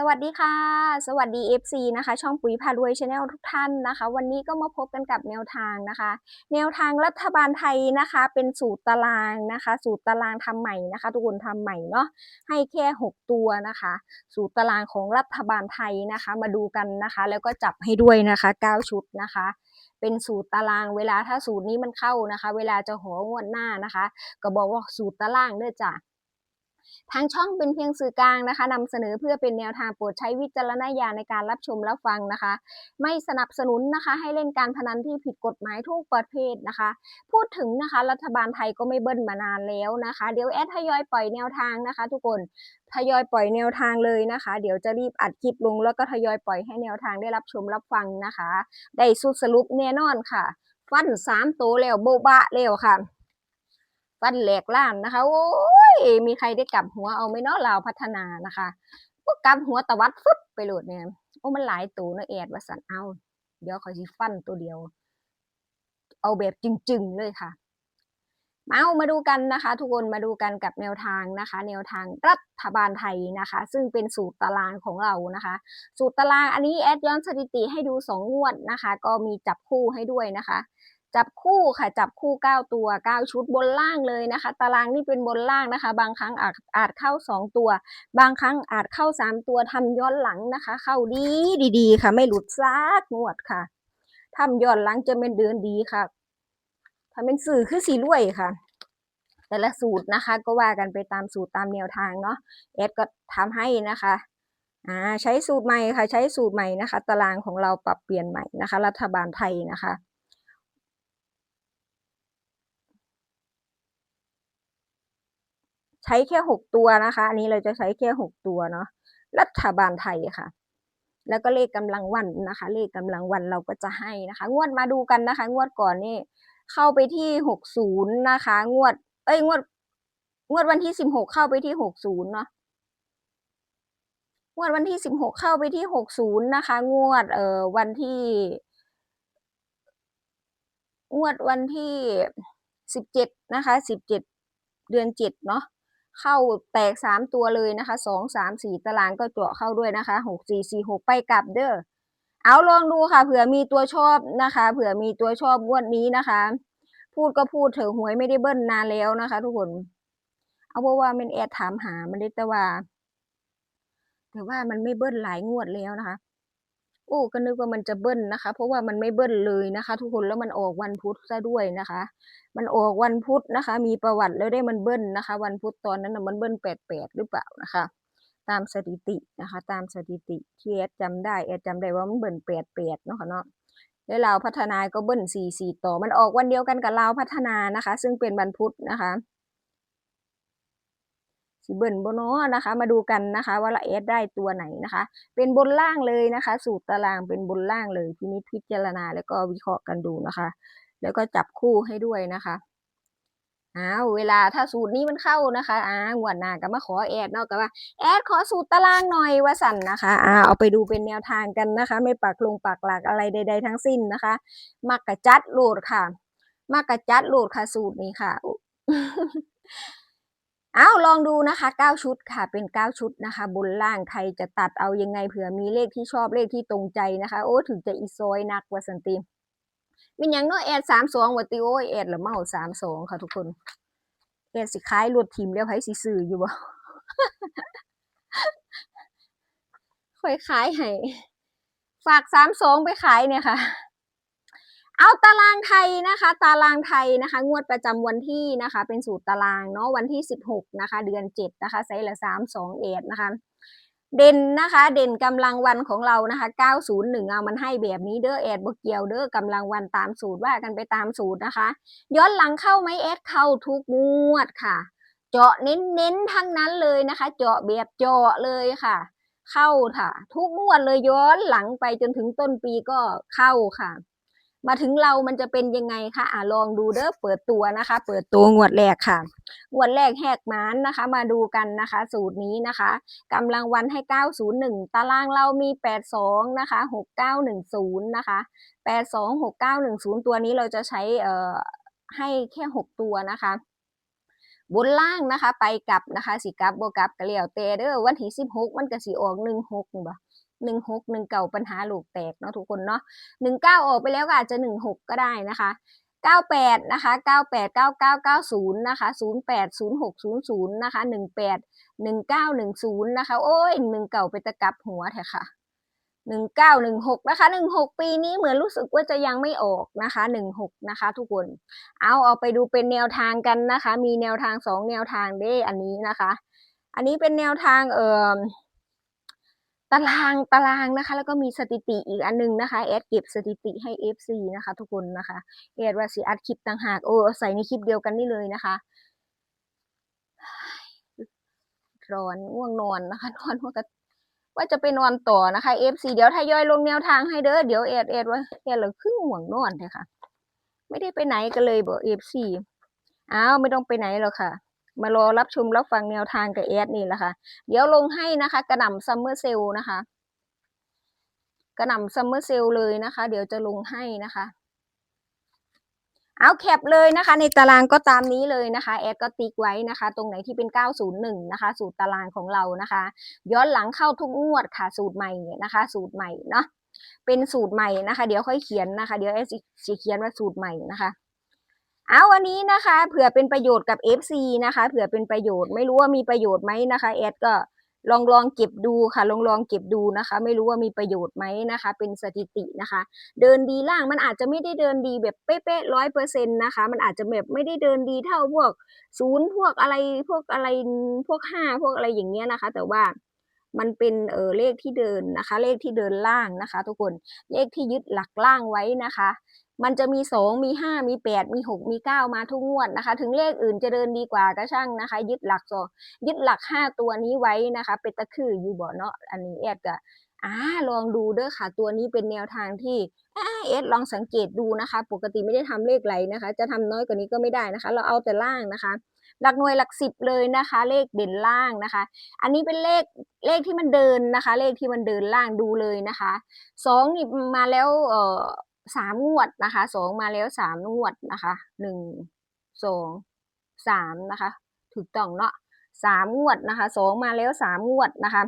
สวัสดีค่ะ สวัสดี FC นะคะ ช่องปุ๋ยพารวยชาแนลทุกท่านนะคะ วันนี้ก็มาพบกันกับแนวทางนะคะ แนวทางรัฐบาลไทยนะคะ เป็นสูตรตารางนะคะ สูตรตารางทำใหม่นะคะ ทุกคนทำใหม่เนาะให้แค่ 6 ตัวนะคะ สูตรตารางของรัฐบาลไทยนะคะ มาดูกันนะคะ แล้วก็จับให้ด้วยนะคะ 9 ชุดนะคะเป็นสูตรตารางเวลาถ้าสูตรนี้มันเข้านะคะ เวลาจะของวดหน้านะคะ ก็บอกว่าสูตรตารางเด้อจ้ะ ทางช่องเป็นเพียงสื่อกลางนะคะนำเสนอเพื่อเป็นแนวทางโปรดใช้วิจารณญาณในการรับชมรับฟังนะคะ ไม่สนับสนุนนะคะ ให้เล่นการพนันที่ผิดกฎหมายทุกประเภทนะคะ พูดถึงนะคะ รัฐบาลไทยก็ไม่เบิ้ลมานานแล้วนะคะ เดี๋ยวแอดทยอยปล่อยแนวทางนะคะ ทุกคนทยอยปล่อยแนวทางเลยนะคะ เดี๋ยวจะรีบอัดคลิปลง แล้วก็ทยอยปล่อยให้แนวทางได้รับชมรับฟังนะคะ ได้สุดสรุปแน่นอนค่ะ ฟันสามตัวแล้วโบบะแล้วค่ะ ฟันแหลกล่านนะคะ โอ้ มีใครได้กลับหัวเอาไหม่เนาะลาวพัฒนานะคะพวกลับหัวตะวัดฟึดไปโหลดเนี่ยโอ้มันหลายตัวเนอะแอดว่าสันเอาเดี๋ยวเขาสิฟันตัวเดียว เอาแบบจึงๆ เลยค่ะมาเอามาดูกันนะคะ ทุกคนมาดูกันกับแนวทางนะคะ แนวทางรัฐบาลไทยนะคะ ซึ่งเป็นสูตรตารางของเรานะคะ สูตรตารางอันนี้แอดย้อนสถิติให้ดูสองงวดนะคะ ก็มีจับคู่ให้ด้วยนะคะ จับคู่ค่ะจับคู่ 9 ตัว 9 ชุดบนล่างเลยนะคะ ตารางนี่เป็นบนล่างนะคะ บางครั้งอาจอาจเข้า 2 ตัว บางครั้งอาจเข้า 3 ตัวทำย้อนหลังนะคะ เข้าดีดีๆ ค่ะ ไม่หลุดซักงวดค่ะทำย้อนหลังจะเป็นเดือนดีค่ะถ้าเป็นสื่อคือสีรวยค่ะ แต่ละสูตรนะคะ ก็ว่ากันไปตามสูตรตามแนวทางเนาะเอสก็ทำให้นะคะอ่าใช้สูตรใหม่ค่ะ ใช้สูตรใหม่นะคะ ตารางของเราปรับเปลี่ยนใหม่นะคะ รัฐบาลไทยนะคะ ช้แค่หกตัวนะคะ อันนี้เราจะใช้แค่หกตัวเนาะรัฐบาลไทยค่ะ แล้วก็เลขกำลังวันนะคะ เลขกำลังวันเราก็จะให้นะคะ งวดมาดูกันนะคะ งวดก่อนนี่เข้าไปที่หกศูนย์นะคะ งวด เอ้ยงวด งวดวันที่สิบหกเข้าไปที่หกศูนย์เนาะงวดวันที่สิบหกเข้าไปที่หกศูนย์นะคะ งวด เอ่อวันที่ งวดวันที่สิบเจ็ดนะคะสิบเจ็ดเดือนเจ็ดเนาะ เข้าแตกสามตัวเลยนะคะสองสามสี่ตารางก็เจาะเข้าด้วยนะคะหกสี่สี่หกไปกลับเด้อเอาลองดูค่ะ เผื่อมีตัวชอบนะคะ เผื่อมีตัวชอบงวดนี้นะคะ พูดก็พูดเถอะหวยไม่ได้เบิ้ลนานแล้วนะคะ ทุกคน เอาเพราะว่ามันแอดถามหามันได้แต่ว่า แต่ว่ามันไม่เบิ้ลหลายงวดแล้วนะคะ โอ้ก็นึกว่ามันจะเบิ้ลนะคะ เพราะว่ามันไม่เบิ้ลเลยนะคะ ทุกคนแล้วมันออกวันพุธซะด้วยนะคะ มันออกวันพุธนะคะ มีประวัติแล้วได้มันเบิ้ลนะคะ วันพุธตอนนั้นนะมันเบิ้ลแปดแปดหรือเปล่านะคะ ตามสถิตินะคะ ตามสถิติที่แอดจำได้แอดจำได้ว่ามันเบิ้ลแปดแปดเนาะค่ะเนาะแล้วลาวพัฒนาก็เบิ้ลสี่สี่ต่อ มันออกวันเดียวกันกับลาวพัฒนานะคะ ซึ่งเป็นวันพุธนะคะ สิเบิ้ลบนอนะคะ มาดูกันนะคะ ว่าละเอสได้ตัวไหนนะคะ เป็นบนล่างเลยนะคะ สูตรตารางเป็นบนล่างเลยพินิจพิจารณาแล้วก็วิเคราะห์กันดูนะคะ แล้วก็จับคู่ให้ด้วยนะคะอ้าวเวลาถ้าสูตรนี้มันเข้านะคะอ่างวดหน้าก็มาขอแอดเนาะก็ว่าแอดขอสูตรตารางหน่อยว่าสั่นนะคะอ่าเอาไปดูเป็นแนวทางกันนะคะ ไม่ปักลงปักหลักอะไรใด ๆ ทั้งสิ้นนะคะมักกะจัดโหลดค่ะมักกะจัดโหลดค่ะสูตรนี้ค่ะ อาลองดูนะคะ 9 ชุดค่ะเป็น 9 ชุดนะคะ บนล่างใครจะตัดเอายังไงเผื่อมีเลขที่ชอบเลขที่ตรงใจนะคะ โอ้ถึงจะอีซอยนักว่าสันติเป็นอย่างน้อยแอดสามสองวัติโอแอดละเมาสามสองค่ะทุกคนแอดสิขายรวดทีมแล้วไผสิซื้ออยู่บ่ค่อยขายให้ฝากสามสองไปขายเนี่ยค่ะ เอาตารางไทยนะคะ ตารางไทยนะคะ งวดประจำวันที่นะคะ เป็นสูตรตารางเนาะวันที่ 16 นะคะ เดือน 7 นะคะไซส์ละ 3 2 เอ็ดนะคะ เด่นนะคะ เด่นกำลังวันของเรานะคะ 901 เอามันให้แบบนี้เด้อแอดบกเกียวเด้อกำลังวันตามสูตรว่ากันไปตามสูตรนะคะ ย้อนหลังเข้าไหมแอดเข้าทุกงวดค่ะ เจาะเน้นๆทั้งนั้นเลยนะคะ เจาะแบบเจาะเลยค่ะเข้าค่ะ ทุกงวดเลยย้อนหลังไปจนถึงต้นปีก็เข้าค่ะ มาถึงเรามันจะเป็นยังไงคะอะลองดูเด้อเปิดตัวนะคะ เปิดตัวงวดแรกค่ะงวดแรกแหกมานนะคะ มาดูกันนะคะ สูตรนี้นะคะกำลังวันให้ 901 ตารางเรามี 82 นะคะ 6910 นะคะ 82 6910 ตัวนี้เราจะใช้เอ่อให้แค่ 6 ตัวนะคะบนล่างนะคะ ไปกลับนะคะสิกลับบ่กลับก็แล้วแต่เด้อวันที่สิบหกมันก็สิออกหนึ่งหกบ่ หนึ่งหกหนึ่งเก่าปัญหาลูกแตกเนาะทุกคนเนาะหนึ่งเก้าออกไปแล้วก็อาจจะหนึ่งหกก็ได้นะคะเก้าแปดนะคะเก้าแปดเก้าเก้าเก้าศูนย์นะคะศูนย์แปดศูนย์หกศูนย์ศูนย์นะคะหนึ่งแปดหนึ่งเก้าหนึ่งศูนย์นะคะ โอ้ยหนึ่งเก่าไปตะกลับหัวแท้ค่ะหนึ่งเก้าหนึ่งหกนะคะหนึ่งหกปีนี้เหมือนรู้สึกว่าจะยังไม่ออกนะคะหนึ่งหกนะคะ ทุกคน เอาเอาไปดูเป็นแนวทางกันนะคะ มีแนวทางสองแนวทางเด้อันนี้นะคะ อันนี้เป็นแนวทางเอ่อ ตารางตารางนะคะ แล้วก็มีสถิติอีกอันนึงนะคะแอดเก็บสถิติให้ FC นะคะ ทุกคนนะคะแอดว่าสิอัดคลิปต่างหากโอ้ใส่ในคลิปเดียวกันนี่เลยนะคะร้อนง่วงนอนนะคะนอนว่าก็ว่าจะไปนอนต่อนะคะ FC เดี๋ยวทยอยลงแนวทางให้เด้อเดี๋ยวแอดแอดว่าแอดเหลือครึ่งห่วงนอนเลยค่ะ ไม่ได้ไปไหนกันเลยบอก FC อ้าวไม่ต้องไปไหนหรอกค่ะ มารอรับชมรับฟังแนวทางกับแอดนี่แหละค่ะ เดี๋ยวลงให้นะคะ กระหน่ำซัมเมอร์เซลนะคะ กระหน่ำซัมเมอร์เซลเลยนะคะ เดี๋ยวจะลงให้นะคะเอาแคปเลยนะคะ ในตารางก็ตามนี้เลยนะคะ แอดก็ติ๊กไว้นะคะ ตรงไหนที่เป็น 901 นะคะ สูตรตารางของเรานะคะ ย้อนหลังเข้าทุกงวดค่ะ สูตรใหม่นะคะ สูตรใหม่เนาะเป็นสูตรใหม่นะคะ เดี๋ยวค่อยเขียนนะคะ เดี๋ยวแอดจะเขียนว่าสูตรใหม่นะคะ เอาวันนี้นะคะเผื่อเป็นประโยชน์กับ FC นะคะเผื่อเป็นประโยชน์ไม่รู้ว่ามีประโยชน์ไหมนะคะแอดก็ลองลองเก็บดูค่ะ ลองลองเก็บดูนะคะ ไม่รู้ว่ามีประโยชน์ไหมนะคะ เป็นสถิตินะคะ เดินดีล่างมันอาจจะไม่ได้เดินดีแบบเป๊ะๆร้อยเปอร์เซ็นต์นะคะ มันอาจจะแบบไม่ได้เดินดีเท่าพวกศูนย์พวกอะไรพวกอะไรพวกห้าพวกอะไรอย่างเงี้ยนะคะ แต่ว่า มันเป็นเออเลขที่เดินนะคะ เลขที่เดินล่างนะคะ ทุกคนเลขที่ยึดหลักล่างไว้นะคะ มันจะมีสองมีห้ามีแปดมีหกมีเก้ามาทุกงวดนะคะ ถึงเลขอื่นจะเดินดีกว่าก็ช่างนะคะ ยึดหลักสองยึดหลักห้าตัวนี้ไว้นะคะ เป็นตะคืออยู่บ่เนาะอันนี้แอดก็อ่าลองดูเด้อค่ะ ตัวนี้เป็นแนวทางที่อ่าเอสลองสังเกตดูนะคะ ปกติไม่ได้ทำเลขไหลนะคะ จะทำน้อยกว่านี้ก็ไม่ได้นะคะ เราเอาแต่ล่างนะคะ หลักหน่วยหลักสิบเลยนะคะ เลขเด่นล่างนะคะ อันนี้เป็นเลขเลขที่มันเดินนะคะ เลขที่มันเดินล่างดูเลยนะคะสองนี่มาแล้วเอ่อสามงวดนะคะสองมาแล้วสามงวดนะคะหนึ่งสองสามนะคะ ถูกต้องเนาะสามงวดนะคะสองมาแล้วสามงวดนะคะ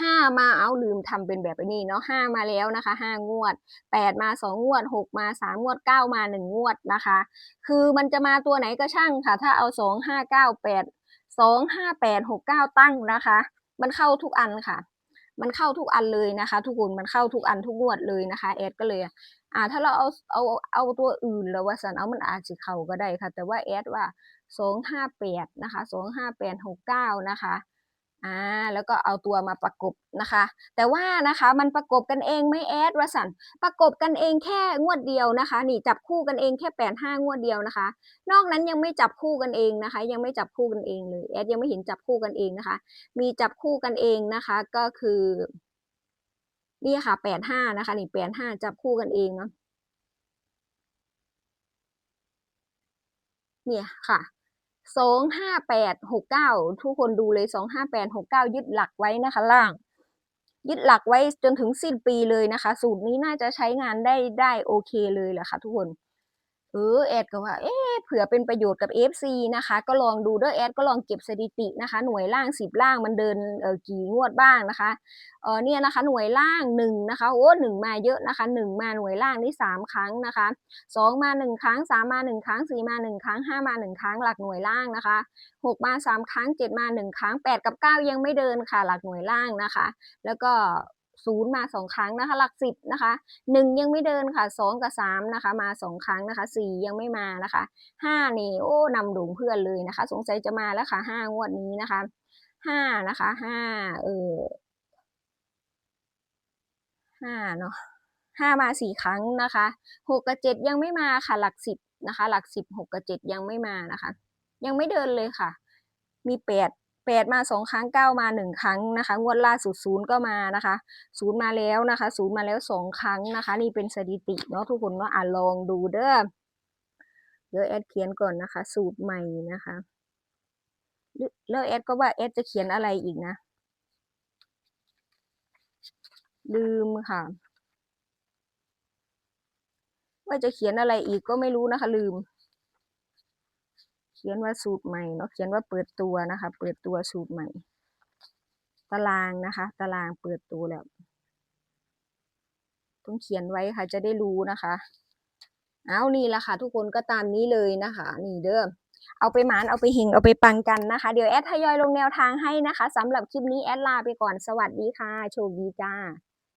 ห้ามาเอาลืมทำเป็นแบบนี้เนาะห้ามาแล้วนะคะห้างวดแปดมาสองงวดหกมาสามงวดเก้ามาหนึ่งงวดนะคะ คือมันจะมาตัวไหนก็ช่างค่ะ ถ้าเอาสองห้าเก้าแปดสองห้าแปดหกเก้าตั้งนะคะ มันเข้าทุกอันค่ะ มันเข้าทุกอันเลยนะคะ ทุกคนมันเข้าทุกอันทุกงวดเลยนะคะแอดก็เลยอ่าถ้าเราเอาเอาเอาตัวอื่นแล้วว่าสันเอามันอาจจะเข้าก็ได้ค่ะ แต่ว่าแอดว่าสองห้าแปดนะคะสองห้าแปดหกเก้านะคะ อ่าแล้วก็เอาตัวมาประกบนะคะ แต่ว่านะคะมันประกบกันเองไม่แอดว่าสันประกบกันเองแค่งวดเดียวนะคะนี่จับคู่กันเองแค่แปดห้างวดเดียวนะคะ นอกนั้นยังไม่จับคู่กันเองนะคะ ยังไม่จับคู่กันเองเลยแอดยังไม่เห็นจับคู่กันเองนะคะ มีจับคู่กันเองนะคะ ก็คือนี่ค่ะแปดห้านะคะนี่แปดห้าจับคู่กันเองเนาะเนี่ยค่ะ สองห้าแปดหกเก้าทุกคนดูเลยสองห้าแปดหกเก้ายึดหลักไว้นะคะล่าง ยึดหลักไว้จนถึงสิ้นปีเลยนะคะ สูตรนี้น่าจะใช้งานได้ได้โอเคเลยแหละค่ะทุกคน เออแอดก็ว่า เอ๊ะ เผื่อเป็นประโยชน์กับ FC นะคะ ก็ลองดูเด้อแอดก็ลองเก็บสถิตินะคะ หน่วยล่างสิบล่างมันเดินเออกี่งวดบ้างนะคะเออเนี่ยนะคะหน่วยล่างหนึ่งนะคะโอ้หนึ่งมาเยอะนะคะหนึ่งมาหน่วยล่างนี่สามครั้งนะคะสองมาหนึ่งครั้งสามมาหนึ่งครั้งสี่มาหนึ่งครั้งห้ามาหนึ่งครั้งหลักหน่วยล่างนะคะหกมาสามครั้งเจ็ดมาหนึ่งครั้งแปดกับเก้ายังไม่เดินค่ะ หลักหน่วยล่างนะคะ แล้วก็ ศูนย์มาสองครั้งนะคะ หลักสิบนะคะหนึ่งยังไม่เดินค่ะสองกับสามนะคะ มาสองครั้งนะคะสี่ยังไม่มานะคะห้านี่โอ้นำดงเพื่อนเลยนะคะ สงสัยจะมาแล้วค่ะห้างวดนี้นะคะห้านะคะห้าเออห้าเนาะห้ามาสี่ครั้งนะคะหกกับเจ็ดยังไม่มาค่ะ หลักสิบนะคะ หลักสิบหกกับเจ็ดยังไม่มานะคะ ยังไม่เดินเลยค่ะ มีแปด แปดมาสองครั้งเก้ามาหนึ่งครั้งนะคะ งวดล่าสุดศูนย์ก็มานะคะศูนย์มาแล้วนะคะศูนย์มาแล้วสองครั้งนะคะ นี่เป็นสถิติเนาะทุกคนเนาะอะลองดูเด้อเดี๋ยวแอดเขียนก่อนนะคะ สูตรใหม่นะคะแล้วแอดก็ว่าแอดจะเขียนอะไรอีกนะ ลืมค่ะ ว่าจะเขียนอะไรอีกก็ไม่รู้นะคะ ลืม เขียนว่าสูตรใหม่เนาะเขียนว่าเปิดตัวนะคะ เปิดตัวสูตรใหม่ ตารางนะคะ ตารางเปิดตัวแล้วต้องเขียนไว้ค่ะ จะได้รู้นะคะ เอานี่แหละค่ะ ทุกคนก็ตามนี้เลยนะคะ นี่เด้อเอาไปหมานเอาไปเฮงเอาไปปังกันนะคะ เดี๋ยวแอดทยอยลงแนวทางให้นะคะสำหรับคลิปนี้แอดลาไปก่อนสวัสดีค่ะ โชคดีจ้า